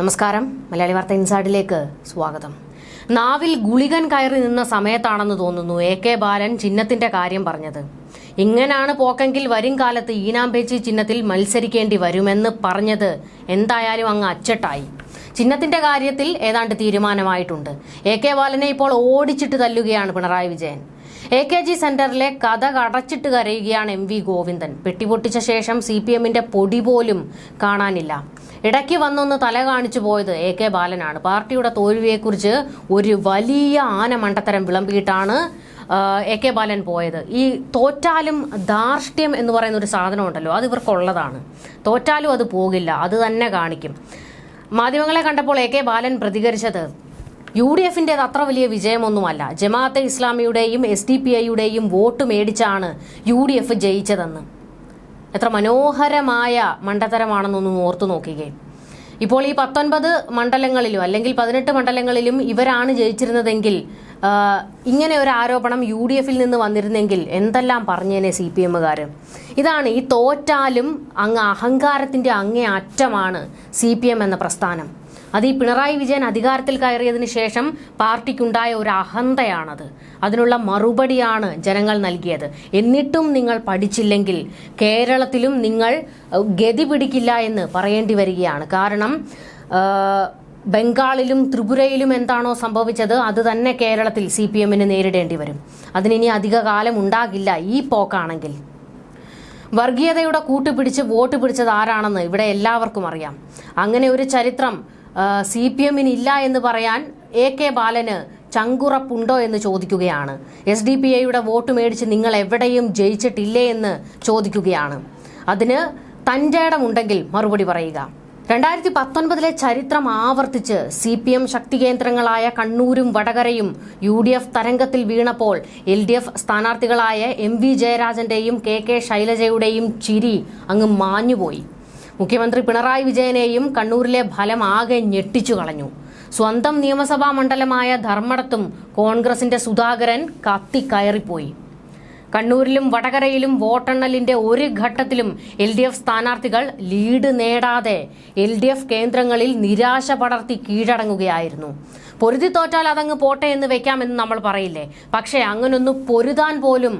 നമസ്കാരം. മലയാളി വാർത്ത ഇൻസൈഡിലേക്ക് സ്വാഗതം. നാവിൽ ഗുളികൻ കയറി നിന്ന സമയത്താണെന്ന് തോന്നുന്നു എ കെ ബാലൻ ചിഹ്നത്തിന്റെ കാര്യം പറഞ്ഞത്. ഇങ്ങനാണ് പോക്കെങ്കിൽ വരും കാലത്ത് ഈനാമ്പേച്ചി ചിഹ്നത്തിൽ മത്സരിക്കേണ്ടി വരുമെന്ന് പറഞ്ഞത് എന്തായാലും അങ്ങ് അച്ചട്ടായി. ചിഹ്നത്തിന്റെ കാര്യത്തിൽ ഏതാണ്ട് തീരുമാനമായിട്ടുണ്ട്. എ കെ ബാലനെ ഇപ്പോൾ ഓടിച്ചിട്ട് തല്ലുകയാണ് Pinarayi Vijayan. A K G സെന്ററിലെ കഥ കടച്ചിട്ട് കരയുകയാണ് എം വി ഗോവിന്ദൻ. പെട്ടിപൊട്ടിച്ച ശേഷം സി പി എമ്മിന്റെ പൊടി പോലും കാണാനില്ല. ഇടയ്ക്ക് വന്നൊന്ന് തല കാണിച്ചു പോയത് എ കെ ബാലനാണ്. പാർട്ടിയുടെ തോൽവിയെക്കുറിച്ച് ഒരു വലിയ ആന മണ്ടത്തരം വിളമ്പിയിട്ടാണ് എ കെ ബാലൻ പോയത്. ഈ തോറ്റാലും ധാർഷ്ട്യം എന്ന് പറയുന്ന ഒരു സാധനം ഉണ്ടല്ലോ അത് ഇവർക്കുള്ളതാണ്. തോറ്റാലും അത് പോകില്ല അത് തന്നെ കാണിക്കും. മാധ്യമങ്ങളെ കണ്ടപ്പോൾ എ കെ ബാലൻ പ്രതികരിച്ചത് യു ഡി എഫിന്റേത് അത്ര വലിയ വിജയമൊന്നുമല്ല. ജമാഅത്തെ ഇസ്ലാമിയുടെയും എസ് ഡി പി ഐയുടെയും വോട്ട് മേടിച്ചാണ് യു ഡി എഫ് ജയിച്ചതെന്ന്. എത്ര മനോഹരമായ മണ്ടത്തരമാണെന്നൊന്ന് ഓർത്തു നോക്കുകയെ ഇപ്പോൾ ഈ പത്തൊൻപത് മണ്ഡലങ്ങളിലും അല്ലെങ്കിൽ പതിനെട്ട് മണ്ഡലങ്ങളിലും ഇവരാണ് ജയിച്ചിരുന്നതെങ്കിൽ ഇങ്ങനെ ഒരു ആരോപണം യു ഡി എഫിൽ നിന്ന് വന്നിരുന്നെങ്കിൽ എന്തെല്ലാം പറഞ്ഞേനെ സി പി എമ്മുകാർ ഇതാണ് ഈ തോറ്റാലും അങ്ങ് അഹങ്കാരത്തിന്റെ അങ്ങേ അറ്റമാണ് സി പി എം എന്ന പ്രസ്ഥാനം. അത് ഈ പിണറായി വിജയൻ അധികാരത്തിൽ കയറിയതിനു ശേഷം പാർട്ടിക്കുണ്ടായ ഒരു അഹന്തയാണത്. അതിനുള്ള മറുപടിയാണ് ജനങ്ങൾ നൽകിയത്. എന്നിട്ടും നിങ്ങൾ പഠിച്ചില്ലെങ്കിൽ കേരളത്തിലും നിങ്ങൾ ഗതി പിടിക്കില്ല എന്ന് പറയേണ്ടി വരികയാണ്. കാരണം ബംഗാളിലും ത്രിപുരയിലും എന്താണോ സംഭവിച്ചത് അത് തന്നെ കേരളത്തിൽ സി പി എമ്മിന് നേരിടേണ്ടി വരും. അതിനിനി അധിക കാലം ഉണ്ടാകില്ല ഈ പോക്കാണെങ്കിൽ. വർഗീയതയുടെ കൂട്ടുപിടിച്ച് വോട്ട് പിടിച്ചത് ആരാണെന്ന് ഇവിടെ എല്ലാവർക്കും അറിയാം. അങ്ങനെ ഒരു ചരിത്രം സി പി എമ്മിന് ഇല്ല എന്ന് പറയാൻ എ കെ ബാലന് ചങ്കുറപ്പുണ്ടോ എന്ന് ചോദിക്കുകയാണ്. എസ് ഡി പി ഐയുടെ വോട്ട് മേടിച്ച് നിങ്ങൾ എവിടെയും ജയിച്ചിട്ടില്ലേ എന്ന് ചോദിക്കുകയാണ്. അതിന് തന്റെ ഇടമുണ്ടെങ്കിൽ മറുപടി പറയുക. രണ്ടായിരത്തി പത്തൊൻപതിലെ ചരിത്രം ആവർത്തിച്ച് സി പി എം ശക്തി കേന്ദ്രങ്ങളായ കണ്ണൂരും വടകരയും യു ഡി എഫ് തരംഗത്തിൽ വീണപ്പോൾ എൽ ഡി എഫ് സ്ഥാനാർത്ഥികളായ എം വി ജയരാജന്റെയും കെ കെ ശൈലജയുടെയും ചിരി അങ്ങ് മാഞ്ഞുപോയി. മുഖ്യമന്ത്രി പിണറായി വിജയനെയും കണ്ണൂരിലെ ഫലം ആകെ ഞെട്ടിച്ചു കളഞ്ഞു. സ്വന്തം നിയമസഭാ മണ്ഡലമായ ധർമ്മടത്തും കോൺഗ്രസിന്റെ സുധാകരൻ കത്തിക്കയറിപ്പോയി കണ്ണൂരിലും വടകരയിലും വോട്ടെണ്ണലിന്റെ ഒരു ഘട്ടത്തിലും എൽ ഡി എഫ് സ്ഥാനാർത്ഥികൾ ലീഡ് നേടാതെ എൽ ഡി എഫ് കേന്ദ്രങ്ങളിൽ നിരാശ പടർത്തി കീഴടങ്ങുകയായിരുന്നു. പൊരുതി തോറ്റാൽ അതങ്ങ് പോട്ടെ എന്ന് വെക്കാമെന്ന് നമ്മൾ പറയില്ലേ? പക്ഷേ അങ്ങനൊന്നും പൊരുതാൻ പോലും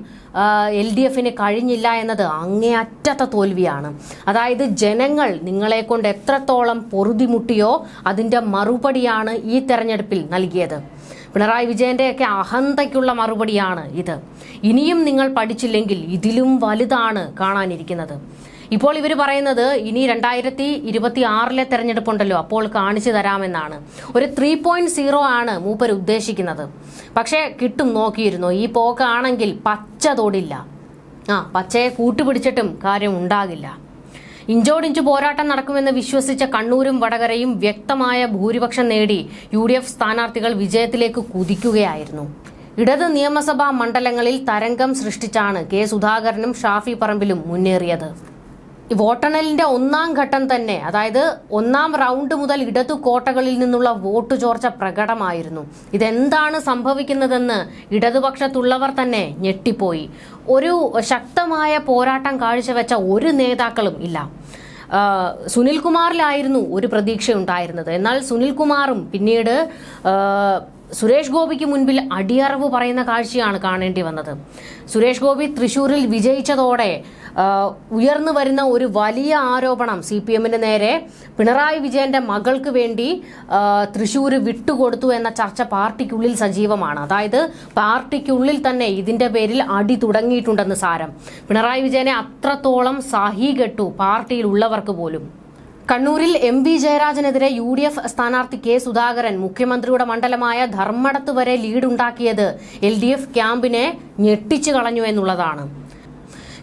എൽ ഡി എഫിന് കഴിഞ്ഞില്ല എന്നത് അങ്ങേയറ്റത്തെ തോൽവിയാണ്. അതായത് ജനങ്ങൾ നിങ്ങളെ കൊണ്ട് എത്രത്തോളം പൊറുതിമുട്ടിയോ അതിന്റെ മറുപടിയാണ് ഈ തെരഞ്ഞെടുപ്പിൽ നൽകിയത്. പിണറായി വിജയന്റെയൊക്കെ അഹന്തയ്ക്കുള്ള മറുപടിയാണ് ഇത്. ഇനിയും നിങ്ങൾ പഠിച്ചില്ലെങ്കിൽ ഇതിലും വലുതാണ് കാണാനിരിക്കുന്നത്. ഇപ്പോൾ ഇവർ പറയുന്നത് ഇനി രണ്ടായിരത്തി ഇരുപത്തി ആറിലെ തെരഞ്ഞെടുപ്പുണ്ടല്ലോ അപ്പോൾ കാണിച്ചു തരാമെന്നാണ്. ഒരു ത്രീ പോയിന്റ് സീറോ ആണ് മൂപ്പർ ഉദ്ദേശിക്കുന്നത്. പക്ഷേ കിട്ടും നോക്കിയിരുന്നു. ഈ പോക്കാണെങ്കിൽ പച്ച തൊടില്ല. ആ പച്ചയെ കൂട്ടുപിടിച്ചിട്ടും കാര്യം ഉണ്ടാകില്ല ഇഞ്ചോടിഞ്ച് പോരാട്ടം നടക്കുമെന്ന് വിശ്വസിച്ച കണ്ണൂരും വടകരയും വ്യക്തമായ ഭൂരിപക്ഷം നേടി യു സ്ഥാനാർത്ഥികൾ വിജയത്തിലേക്ക് കുതിക്കുകയായിരുന്നു. ഇടത് നിയമസഭാ മണ്ഡലങ്ങളിൽ തരംഗം സൃഷ്ടിച്ചാണ് കെ സുധാകരനും ഷാഫി പറമ്പിലും മുന്നേറിയത്. ഈ വോട്ടെണ്ണലിന്റെ ഒന്നാം ഘട്ടം തന്നെ അതായത് ഒന്നാം റൗണ്ട് മുതൽ ഇടതു കോട്ടകളിൽ നിന്നുള്ള വോട്ട് ചോർച്ച പ്രകടമായിരുന്നു. ഇതെന്താണ് സംഭവിക്കുന്നതെന്ന് ഇടതുപക്ഷത്തുള്ളവർ തന്നെ ഞെട്ടിപ്പോയി. ഒരു ശക്തമായ പോരാട്ടം കാഴ്ചവെച്ച ഒരു നേതാക്കളും ഇല്ല. സുനിൽകുമാറിലായിരുന്നു ഒരു പ്രതീക്ഷ ഉണ്ടായിരുന്നത് എന്നാൽ സുനിൽകുമാറും പിന്നീട് സുരേഷ് ഗോപിക്ക് മുൻപിൽ അടിയറവ് പറയുന്ന കാഴ്ചയാണ് കാണേണ്ടി വന്നത്. സുരേഷ് ഗോപി തൃശൂരിൽ വിജയിച്ചതോടെ ഉയർന്നു വരുന്ന ഒരു വലിയ ആരോപണം സി പി എമ്മിന് നേരെ പിണറായി വിജയന്റെ മകൾക്ക് വേണ്ടി തൃശൂർ വിട്ടുകൊടുത്തു എന്ന ചർച്ച പാർട്ടിക്കുള്ളിൽ സജീവമാണ്. അതായത് പാർട്ടിക്കുള്ളിൽ തന്നെ ഇതിന്റെ പേരിൽ അടി തുടങ്ങിയിട്ടുണ്ടെന്ന് സാരം. പിണറായി വിജയനെ അത്രത്തോളം സാഹീകെട്ടു പാർട്ടിയിൽ ഉള്ളവർക്ക് പോലും. കണ്ണൂരിൽ എം വി ജയരാജനെതിരെ യു ഡി എഫ് സ്ഥാനാർത്ഥി കെ സുധാകരൻ മുഖ്യമന്ത്രിയുടെ മണ്ഡലമായ ധർമ്മടത്ത് വരെ ലീഡുണ്ടാക്കിയത് എൽ ഡി എഫ് ക്യാമ്പിനെ ഞെട്ടിച്ചു കളഞ്ഞു എന്നുള്ളതാണ്.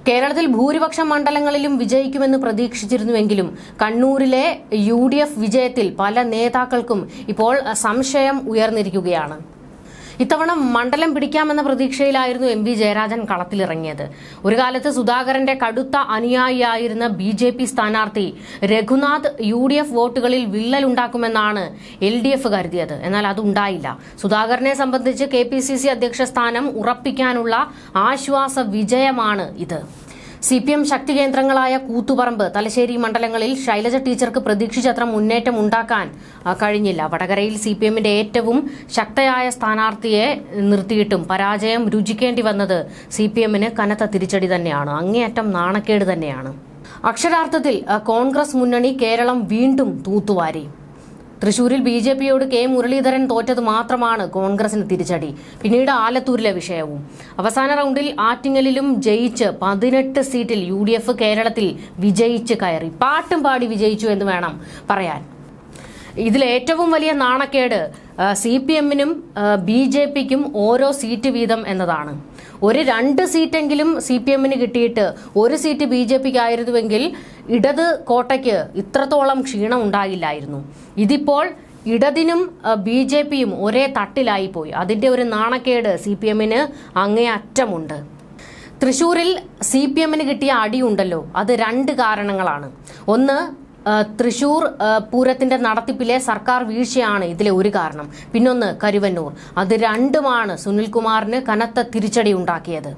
കേരളത്തിൽ ഭൂരിപക്ഷം മണ്ഡലങ്ങളിലും വിജയിക്കുമെന്ന് പ്രതീക്ഷിച്ചിരുന്നുവെങ്കിലും കണ്ണൂരിലെ യു വിജയത്തിൽ പല നേതാക്കൾക്കും ഇപ്പോൾ സംശയം ഉയർന്നിരിക്കുകയാണ്. ഇത്തവണ മണ്ഡലം പിടിക്കാമെന്ന പ്രതീക്ഷയിലായിരുന്നു എം വി ജയരാജൻ കളത്തിലിറങ്ങിയത്. ഒരു കാലത്ത് സുധാകരന്റെ കടുത്ത അനുയായിയായിരുന്ന ബി ജെ പി സ്ഥാനാർത്ഥി രഘുനാഥ് യു ഡി എഫ് വോട്ടുകളിൽ വിള്ളലുണ്ടാക്കുമെന്നാണ് എൽ ഡി എഫ് കരുതിയത്. എന്നാൽ അതുണ്ടായില്ല. സുധാകരനെ സംബന്ധിച്ച് കെ പി സി സി അധ്യക്ഷ സ്ഥാനം ഉറപ്പിക്കാനുള്ള ആശ്വാസ വിജയമാണ് ഇത്. സി പി എം ശക്തി കേന്ദ്രങ്ങളായ കൂത്തുപറമ്പ് തലശ്ശേരി മണ്ഡലങ്ങളിൽ ശൈലജ ടീച്ചർക്ക് പ്രതീക്ഷിച്ചത്ര മുന്നേറ്റം ഉണ്ടാക്കാൻ കഴിഞ്ഞില്ല. വടകരയിൽ സി പി എമ്മിന്റെ ഏറ്റവും ശക്തയായ സ്ഥാനാർത്ഥിയെ നിർത്തിയിട്ടും പരാജയം രുചിക്കേണ്ടി വന്നത് സി പി എമ്മിന് കനത്ത തിരിച്ചടി തന്നെയാണ്. അങ്ങേയറ്റം നാണക്കേട് തന്നെയാണ്. അക്ഷരാർത്ഥത്തിൽ കോൺഗ്രസ് മുന്നണി കേരളം വീണ്ടും തൂത്തുവാരി. തൃശൂരിൽ ബി ജെ പിയോട് കെ മുരളീധരൻ തോറ്റത് മാത്രമാണ് കോൺഗ്രസിന് തിരിച്ചടി. പിന്നീട് ആലത്തൂരിലെ വിഷയവും. അവസാന റൗണ്ടിൽ ആറ്റിങ്ങലിലും ജയിച്ച് പതിനെട്ട് സീറ്റിൽ യു ഡി എഫ് കേരളത്തിൽ വിജയിച്ച് കയറി. പാട്ടും പാടി വിജയിച്ചു എന്ന് വേണം പറയാൻ. ഇതിൽ ഏറ്റവും വലിയ നാണക്കേട് സി പി എമ്മിനും ബി ജെ പിക്കും ഓരോ സീറ്റ് വീതം എന്നതാണ്. ഒരു രണ്ട് സീറ്റെങ്കിലും സി പി എമ്മിന് കിട്ടിയിട്ട് ഒരു സീറ്റ് ബി ജെ പിക്ക് ആയിരുന്നുവെങ്കിൽ ഇടത് കോട്ടയ്ക്ക് ഇത്രത്തോളം ക്ഷീണം ഉണ്ടാകില്ലായിരുന്നു ഇതിപ്പോൾ ഇടതിനും ബി ജെ പിയും ഒരേ തട്ടിലായി പോയി അതിന്റെ ഒരു നാണക്കേട് സി പി എമ്മിന് അങ്ങേ അറ്റമുണ്ട് തൃശൂരിൽ സി പി എമ്മിന് കിട്ടിയ അടിയുണ്ടല്ലോ. അത് രണ്ട് കാരണങ്ങളാണ്. ഒന്ന് തൃശൂർ പൂരത്തിന്റെ നടത്തിപ്പിലെ സർക്കാർ വീഴ്ചയാണ് ഇതിലെ ഒരു കാരണം. പിന്നൊന്ന് കരുവന്നൂർ. അത് രണ്ടുമാണ് സുനിൽകുമാറിന് കനത്ത തിരിച്ചടി ഉണ്ടാക്കിയത്.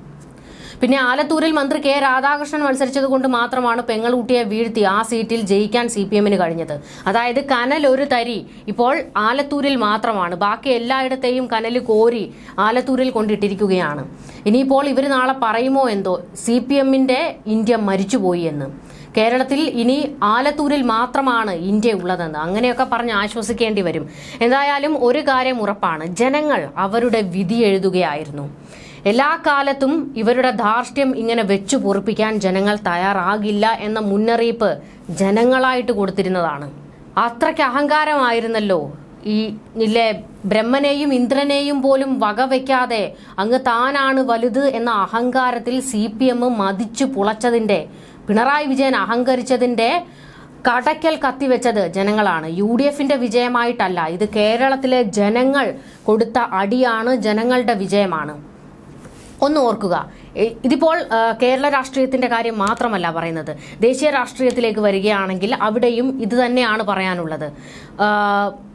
പിന്നെ ആലത്തൂരിൽ മന്ത്രി കെ രാധാകൃഷ്ണൻ മത്സരിച്ചത് കൊണ്ട് മാത്രമാണ് പെങ്ങളൂട്ടിയെ വീഴ്ത്തി ആ സീറ്റിൽ ജയിക്കാൻ സി പി എമ്മിന് കഴിഞ്ഞത്. അതായത് കനൽ ഒരു തരി ഇപ്പോൾ ആലത്തൂരിൽ മാത്രമാണ്. ബാക്കി എല്ലായിടത്തെയും കനൽ കോരി ആലത്തൂരിൽ കൊണ്ടിട്ടിരിക്കുകയാണ്. ഇനിയിപ്പോൾ ഇവർ നാളെ പറയുമോ എന്തോ? സി പി എമ്മിന്റെ ഇന്ത്യ മരിച്ചുപോയി എന്ന്. കേരളത്തിൽ ഇനി ആലത്തൂരിൽ മാത്രമാണ് ഇന്ത്യ ഉള്ളതെന്ന് അങ്ങനെയൊക്കെ പറഞ്ഞ് ആശ്വസിക്കേണ്ടി വരും. എന്തായാലും ഒരു കാര്യം ഉറപ്പാണ്. ജനങ്ങൾ അവരുടെ വിധി എഴുതുകയായിരുന്നു. എല്ലാ കാലത്തും ഇവരുടെ ധാർഷ്ട്യം ഇങ്ങനെ വെച്ചു പൊറിപ്പിക്കാൻ ജനങ്ങൾ തയ്യാറാകില്ല എന്ന മുന്നറിയിപ്പ് ജനങ്ങളായിട്ട് കൊടുത്തിരുന്നതാണ്. അത്രയ്ക്ക് അഹങ്കാരമായിരുന്നല്ലോ ഈ ഇല്ലേ ബ്രഹ്മനെയും ഇന്ദ്രനെയും പോലും വകവെക്കാതെ അങ്ങ് താനാണ് വലുത് എന്ന അഹങ്കാരത്തിൽ സി പി എം മതിച്ചു പുളച്ചതിന്റെ പിണറായി വിജയൻ അഹങ്കരിച്ചതിന്റെ കടയ്ക്കൽ കത്തിവെച്ചത് ജനങ്ങളാണ്. യു ഡി എഫിന്റെ വിജയമായിട്ടല്ല ഇത് കേരളത്തിലെ ജനങ്ങൾ കൊടുത്ത അടിയാണ് ജനങ്ങളുടെ വിജയമാണ്. ഒന്ന് ഓർക്കുക ഇതിപ്പോൾ കേരള രാഷ്ട്രീയത്തിന്റെ കാര്യം മാത്രമല്ല പറയുന്നത്. ദേശീയ രാഷ്ട്രീയത്തിലേക്ക് വരികയാണെങ്കിൽ അവിടെയും ഇത് തന്നെയാണ് പറയാനുള്ളത്.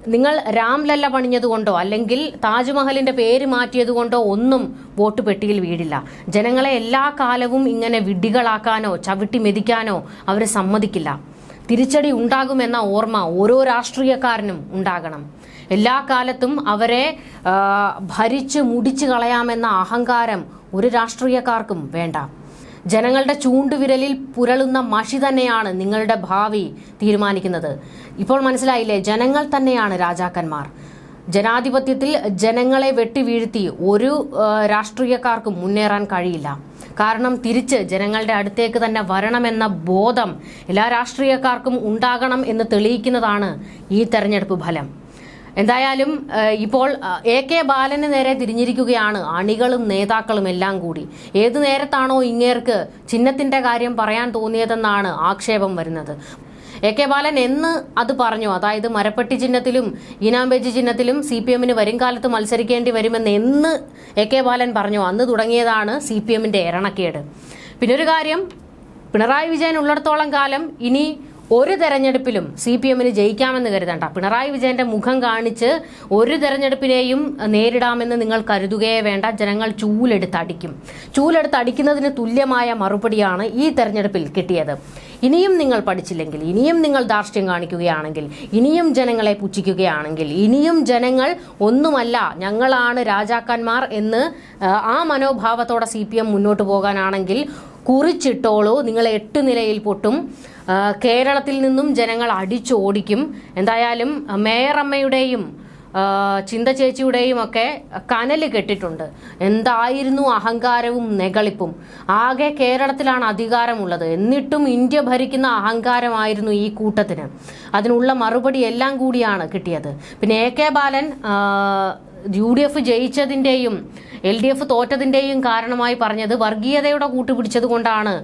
നിങ്ങൾ രാംലല്ല പണിഞ്ഞതുകൊണ്ടോ അല്ലെങ്കിൽ താജ്മഹലിന്റെ പേര് മാറ്റിയതുകൊണ്ടോ ഒന്നും വോട്ട് പെട്ടിയിൽ വീടില്ല. ജനങ്ങളെ എല്ലാ കാലവും ഇങ്ങനെ വിഡ്ഢികളാക്കാനോ ചവിട്ടി മെതിക്കാനോ അവർ സമ്മതിക്കില്ല. തിരിച്ചടി ഉണ്ടാകുമെന്ന ഓർമ്മ ഓരോ രാഷ്ട്രീയക്കാരനും ഉണ്ടാകണം. എല്ലാ കാലത്തും അവരെ ഭരിച്ച് മുടിച്ചു കളയാമെന്ന അഹങ്കാരം ഒരു രാഷ്ട്രീയക്കാർക്കും വേണ്ട. ജനങ്ങളുടെ ചൂണ്ടുവിരലിൽ പുരളുന്ന മഷി തന്നെയാണ് നിങ്ങളുടെ ഭാവി തീരുമാനിക്കുന്നത്. ഇപ്പോൾ മനസ്സിലായില്ലേ? ജനങ്ങൾ തന്നെയാണ് രാജാക്കന്മാർ. ജനാധിപത്യത്തിൽ ജനങ്ങളെ വെട്ടി വീഴ്ത്തി ഒരു രാഷ്ട്രീയക്കാർക്കും മുന്നേറാൻ കഴിയില്ല. കാരണം തിരിച്ച് ജനങ്ങളുടെ അടുത്തേക്ക് തന്നെ വരണമെന്ന ബോധം എല്ലാ രാഷ്ട്രീയക്കാർക്കും ഉണ്ടാകണം എന്ന് തെളിയിക്കുന്നതാണ് ഈ തെരഞ്ഞെടുപ്പ് ഫലം. എന്തായാലും ഇപ്പോൾ എ കെ ബാലന് നേരെ തിരിഞ്ഞിരിക്കുകയാണ് അണികളും നേതാക്കളും എല്ലാം കൂടി. ഏതു നേരത്താണോ ഇങ്ങേർക്ക് ചിഹ്നത്തിന്റെ കാര്യം പറയാൻ തോന്നിയതെന്നാണ് ആക്ഷേപം വരുന്നത്. എ കെ ബാലൻ എന്ന് അത് പറഞ്ഞു. അതായത് മരപ്പെട്ടി ചിഹ്നത്തിലും ഈനാമ്പേജി ചിഹ്നത്തിലും സി പി എമ്മിന് വരും കാലത്ത് മത്സരിക്കേണ്ടി വരുമെന്ന് എന്ന് എ കെ ബാലൻ പറഞ്ഞു. അന്ന് തുടങ്ങിയതാണ് സി പി എമ്മിന്റെ എരണക്കേട് പിന്നൊരു കാര്യം പിണറായി വിജയൻ ഉള്ളിടത്തോളം കാലം ഇനി ഒരു തെരഞ്ഞെടുപ്പിലും സി പി എമ്മിന് ജയിക്കാമെന്ന് കരുതണ്ട. പിണറായി വിജയന്റെ മുഖം കാണിച്ച് ഒരു തെരഞ്ഞെടുപ്പിനെയും നേരിടാമെന്ന് നിങ്ങൾ കരുതുകയേ വേണ്ട. ജനങ്ങൾ ചൂലെടുത്ത് അടിക്കും. ചൂലെടുത്ത് അടിക്കുന്നതിന് തുല്യമായ മറുപടിയാണ് ഈ തെരഞ്ഞെടുപ്പിൽ കിട്ടിയത്. ഇനിയും നിങ്ങൾ പഠിച്ചില്ലെങ്കിൽ ഇനിയും നിങ്ങൾ ധാർഷ്ട്യം കാണിക്കുകയാണെങ്കിൽ ഇനിയും ജനങ്ങളെ പുച്ഛിക്കുകയാണെങ്കിൽ ഇനിയും ജനങ്ങൾ ഒന്നുമല്ല ഞങ്ങളാണ് രാജാക്കന്മാർ എന്ന് ആ, മനോഭാവത്തോടെ സി മുന്നോട്ട് പോകാനാണെങ്കിൽ കുറിച്ചിട്ടോളൂ. നിങ്ങൾ എട്ട് നിലയിൽ പൊട്ടും. കേരളത്തിൽ നിന്നും ജനങ്ങൾ അടിച്ചോടിക്കും എന്തായാലും മേയറമ്മയുടെയും ചിന്ത ചേച്ചിയുടെയും ഒക്കെ കനൽ കെട്ടിട്ടുണ്ട്. എന്തായിരുന്നു അഹങ്കാരവും നെകളിപ്പും? ആകെ കേരളത്തിലാണ് അധികാരമുള്ളത്. എന്നിട്ടും ഇന്ത്യ ഭരിക്കുന്ന അഹങ്കാരമായിരുന്നു ഈ കൂട്ടത്തിന്. അതിനുള്ള മറുപടി എല്ലാം കൂടിയാണ് കിട്ടിയത്. പിന്നെ A K Balan U D F ജയിച്ചതിന്റെയും L D F തോറ്റതിന്റെയും കാരണമായി പറഞ്ഞത് വർഗീയതയുടെ കൂട്ടുപിടിച്ചത് കൊണ്ടാണ്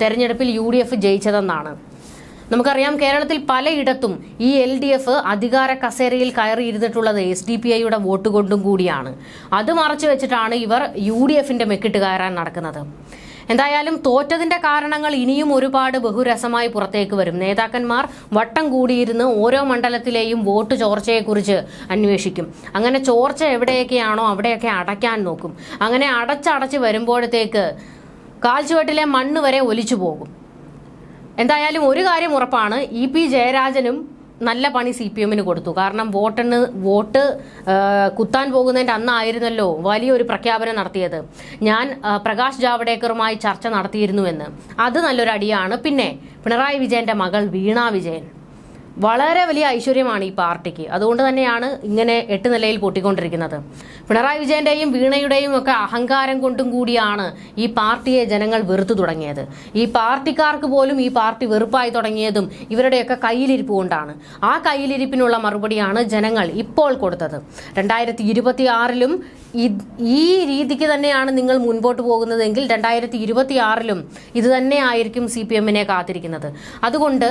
തെരഞ്ഞെടുപ്പിൽ യു ഡി എഫ് ജയിച്ചതെന്നാണ്. നമുക്കറിയാം കേരളത്തിൽ പലയിടത്തും ഈ എൽ ഡി എഫ് അധികാര കസേരയിൽ കയറിയിരുന്നിട്ടുള്ളത് എസ് ഡി പി ഐയുടെ വോട്ട് കൊണ്ടും കൂടിയാണ്. അത് മറച്ചു വെച്ചിട്ടാണ് ഇവർ യു ഡി എഫിന്റെ മെക്കിട്ട് കയറാൻ നടക്കുന്നത്. എന്തായാലും തോറ്റതിന്റെ കാരണങ്ങൾ ഇനിയും ഒരുപാട് ബഹുരസമായി പുറത്തേക്ക് വരും. നേതാക്കന്മാർ വട്ടം കൂടിയിരുന്ന് ഓരോ മണ്ഡലത്തിലെയും വോട്ട് ചോർച്ചയെക്കുറിച്ച് അന്വേഷിക്കും. അങ്ങനെ ചോർച്ച എവിടെയൊക്കെയാണോ അവിടെയൊക്കെ അടയ്ക്കാൻ നോക്കും. അങ്ങനെ അടച്ചടച്ച് വരുമ്പോഴത്തേക്ക് കാൽച്ചുവട്ടിലെ മണ്ണ് വരെ ഒലിച്ചു പോകും. എന്തായാലും ഒരു കാര്യം ഉറപ്പാണ്. ഇ പി ജയരാജനും നല്ല പണി സി പി എമ്മിന് കൊടുത്തു. കാരണം വോട്ടെണ്ണ് വോട്ട് കുത്താൻ പോകുന്നതിന്റെ അന്നായിരുന്നല്ലോ വലിയൊരു പ്രഖ്യാപനം നടത്തിയത്. ഞാൻ പ്രകാശ് ജാവ്ഡേക്കറുമായി ചർച്ച നടത്തിയിരുന്നുവെന്ന് അത് നല്ലൊരു അടിയാണ് പിന്നെ പിണറായി വിജയന്റെ മകൾ വീണ വിജയൻ. വളരെ വലിയ ഐശ്വര്യമാണ് ഈ പാർട്ടിക്ക്. അതുകൊണ്ട് തന്നെയാണ് ഇങ്ങനെ എട്ട് നിലയിൽ പൊട്ടിക്കൊണ്ടിരിക്കുന്നത്. പിണറായി വിജയന്റെയും വീണയുടെയും ഒക്കെ അഹങ്കാരം കൊണ്ടും കൂടിയാണ് ഈ പാർട്ടിയെ ജനങ്ങൾ വെറുത്തു തുടങ്ങിയത്. ഈ പാർട്ടിക്കാർക്ക് പോലും ഈ പാർട്ടി വെറുപ്പായി തുടങ്ങിയതും ഇവരുടെയൊക്കെ കയ്യിലിരിപ്പ് കൊണ്ടാണ്. ആ കയ്യിലിരിപ്പിനുള്ള മറുപടിയാണ് ജനങ്ങൾ ഇപ്പോൾ കൊടുത്തത്. രണ്ടായിരത്തി ഇരുപത്തി ആറിലും ഈ രീതിക്ക് തന്നെയാണ് നിങ്ങൾ മുൻപോട്ട് പോകുന്നതെങ്കിൽ രണ്ടായിരത്തി ഇരുപത്തി ആറിലും ഇത് തന്നെയായിരിക്കും സി പി എമ്മിനെ കാത്തിരിക്കുന്നത്. അതുകൊണ്ട്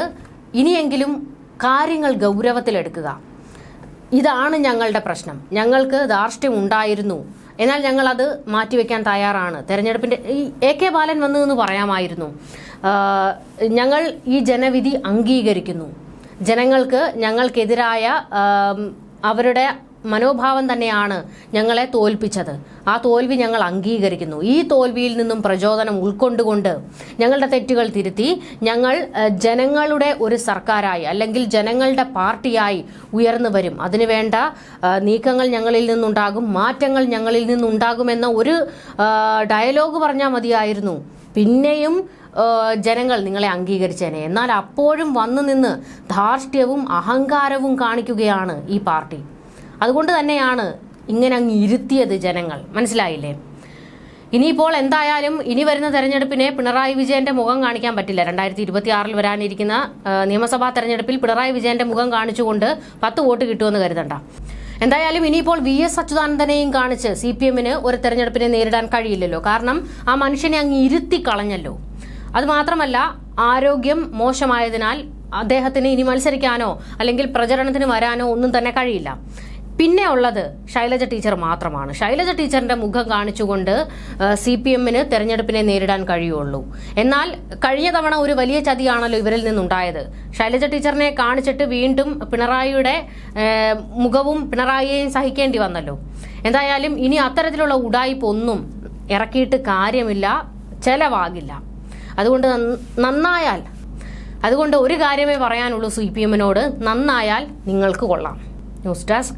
ഇനിയെങ്കിലും കാര്യങ്ങൾ ഗൗരവത്തിലെടുക്കുക. ഇതാണ് ഞങ്ങളുടെ പ്രശ്നം. ഞങ്ങൾക്ക് ധാർഷ്ട്യം ഉണ്ടായിരുന്നു. എന്നാൽ ഞങ്ങൾ അത് മാറ്റിവെക്കാൻ തയ്യാറാണ്. തെരഞ്ഞെടുപ്പിന്റെ ഈ എ കെ ബാലൻ വന്നു എന്ന് പറയാമായിരുന്നു ഞങ്ങൾ ഈ ജനവിധി അംഗീകരിക്കുന്നു. ജനങ്ങൾക്ക് ഞങ്ങൾക്കെതിരായ അവരുടെ മനോഭാവം തന്നെയാണ് ഞങ്ങളെ തോൽപ്പിച്ചത്. ആ തോൽവി ഞങ്ങൾ അംഗീകരിക്കുന്നു. ഈ തോൽവിയിൽ നിന്നും പ്രചോദനം ഉൾക്കൊണ്ടുകൊണ്ട് ഞങ്ങളുടെ തെറ്റുകൾ തിരുത്തി ഞങ്ങൾ ജനങ്ങളുടെ ഒരു സർക്കാരായി അല്ലെങ്കിൽ ജനങ്ങളുടെ പാർട്ടിയായി ഉയർന്നു വരും. അതിനുവേണ്ട നീക്കങ്ങൾ ഞങ്ങളിൽ നിന്നുണ്ടാകും മാറ്റങ്ങൾ ഞങ്ങളിൽ നിന്നുണ്ടാകുമെന്ന ഒരു ഡയലോഗ് പറഞ്ഞാൽ മതിയായിരുന്നു. പിന്നെയും ജനങ്ങൾ നിങ്ങളെ അംഗീകരിച്ചേനെ. എന്നാൽ അപ്പോഴും വന്നു നിന്ന് ധാർഷ്ട്യവും അഹങ്കാരവും കാണിക്കുകയാണ് ഈ പാർട്ടി. അതുകൊണ്ട് തന്നെയാണ് ഇങ്ങനെ അങ്ങ് ഇരുത്തിയത് ജനങ്ങൾ. മനസ്സിലായില്ലേ? ഇനിയിപ്പോൾ എന്തായാലും ഇനി വരുന്ന തെരഞ്ഞെടുപ്പിനെ പിണറായി വിജയന്റെ മുഖം കാണിക്കാൻ പറ്റില്ല. രണ്ടായിരത്തി ഇരുപത്തി ആറിൽ വരാനിരിക്കുന്ന നിയമസഭാ തെരഞ്ഞെടുപ്പിൽ പിണറായി വിജയന്റെ മുഖം കാണിച്ചുകൊണ്ട് പത്ത് വോട്ട് കിട്ടുമെന്ന് കരുതണ്ട. എന്തായാലും ഇനിയിപ്പോൾ വി എസ് അച്യുതാനന്ദനെയും കാണിച്ച് സി പി എമ്മിന് ഒരു തെരഞ്ഞെടുപ്പിനെ നേരിടാൻ കഴിയില്ലല്ലോ. കാരണം ആ മനുഷ്യനെ അങ്ങ് ഇരുത്തി കളഞ്ഞല്ലോ. അതുമാത്രമല്ല ആരോഗ്യം മോശമായതിനാൽ അദ്ദേഹത്തിന് ഇനി മത്സരിക്കാനോ അല്ലെങ്കിൽ പ്രചരണത്തിന് വരാനോ ഒന്നും തന്നെ കഴിയില്ല. പിന്നെ ഉള്ളത് ശൈലജ ടീച്ചർ മാത്രമാണ്. ശൈലജ ടീച്ചറിന്റെ മുഖം കാണിച്ചുകൊണ്ട് സി പി എമ്മിന് തെരഞ്ഞെടുപ്പിനെ നേരിടാൻ കഴിയുള്ളൂ. എന്നാൽ കഴിഞ്ഞ തവണ ഒരു വലിയ ചതിയാണല്ലോ ഇവരിൽ നിന്നുണ്ടായത്. ശൈലജ ടീച്ചറിനെ കാണിച്ചിട്ട് വീണ്ടും പിണറായിയുടെ മുഖവും പിണറായിയെയും സഹിക്കേണ്ടി വന്നല്ലോ. എന്തായാലും ഇനി അത്തരത്തിലുള്ള ഉടായ്പ ഒന്നും ഇറക്കിയിട്ട് കാര്യമില്ല ചെലവാകില്ല. അതുകൊണ്ട് നന്നായാൽ അതുകൊണ്ട് ഒരു കാര്യമേ പറയാനുള്ളൂ സി പി എമ്മിനോട് നന്നായാൽ നിങ്ങൾക്ക് കൊള്ളാം. News desk